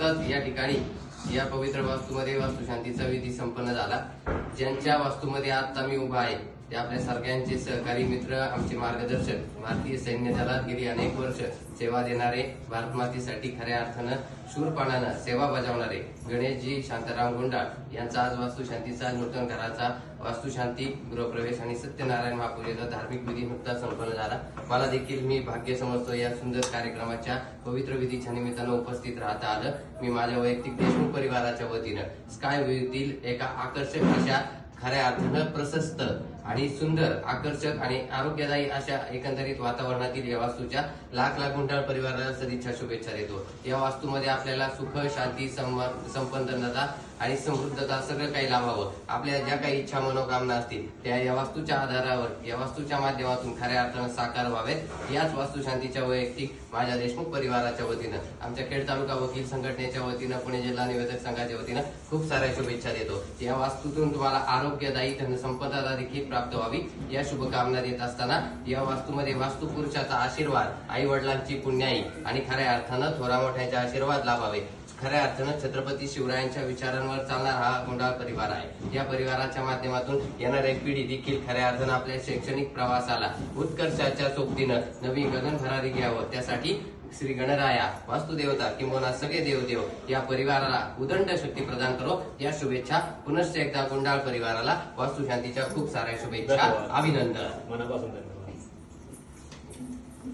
नुकताच या ठिकाणी या पवित्र वास्तूमध्ये वास्तुशांतीचा विधी संपन्न झाला. ज्यांच्या वास्तूमध्ये आता मी उभा आहे ते आपल्या सगळ्यांचे सहकारी मित्र आमचे मार्गदर्शक भारतीय सैन्य दलात गेली अनेक वर्ष सेवा देणारे भारत मातेसाठी खऱ्या अर्थानं शूरपणानं सेवा बजावणारे गणेशजी शांताराम गोंडाळ यांचा आज वास्तुशांतीचा नूतन घराचा वास्तुशांती गृहप्रवेश आणि सत्यनारायण महापूजेचा धार्मिक विधी नुकताच संपन्न झाला. मला देखील मी भाग्य समजतो या सुंदर कार्यक्रमाच्या पवित्र विधीच्या निमित्तानं उपस्थित राहता आलं. मी माझ्या वैयक्तिक देशमुख परिवाराच्या वतीनं स्काय व्ह्यूतील एका आकर्षक अशा खऱ्या अर्थानं प्रशस्त आणि सुंदर आकर्षक आणि आरोग्यदायी अशा एकंदरीत वातावरणातील या वास्तूच्या लाख लाख गुंठाळ परिवाराला सदिच्छा शुभेच्छा देतो. या वास्तूमध्ये आपल्याला सुख शांती संपन्नता आणि समृद्धता सगळं काही लाभावं. आपल्या ज्या काही इच्छा मनोकामना असतील त्या या वास्तूच्या आधारावर या वास्तूच्या माध्यमातून खऱ्या अर्थानं साकार व्हावेत. याच वास्तुशांतीच्या वैयक्तिक माझ्या देशमुख परिवाराच्या वतीनं आमच्या खेड तालुका वकील संघटनेच्या वतीनं पुणे जिल्हा निवेदक संघाच्या वतीनं खूप साऱ्या शुभेच्छा देतो. या वास्तूतून तुम्हाला आरोग्यदायी धनसंपदा देखील प्राप्त व्हावी. या शुभकामना देत असताना या वास्तूमध्ये वास्तुपुरुषाचा आशीर्वाद आई वडिलांची पुण्याई आणि खऱ्या अर्थानं थोरा मोठ्यांचे आशीर्वाद लाभावे. खऱ्या अर्थानं छत्रपती शिवरायांच्या विचारांवर चालणारा हा गुंडाळ परिवार आहे. या परिवाराच्या माध्यमातून येणारी पिढी देखील खऱ्या अर्थानं आपल्या शैक्षणिक प्रवासाला उत्कर्षाच्या सोबतीनं नवी गगन भरारी घ्यावं. त्यासाठी श्री गणराया वास्तुदेवता किंवा सगळे देवदेव या परिवाराला उदंड शक्ती प्रदान करो. या शुभेच्छा पुनश्च एकदा गुंडाळ परिवाराला वास्तुशांतीच्या खूप साऱ्या शुभेच्छा. अभिनंदन. मनापासून धन्यवाद.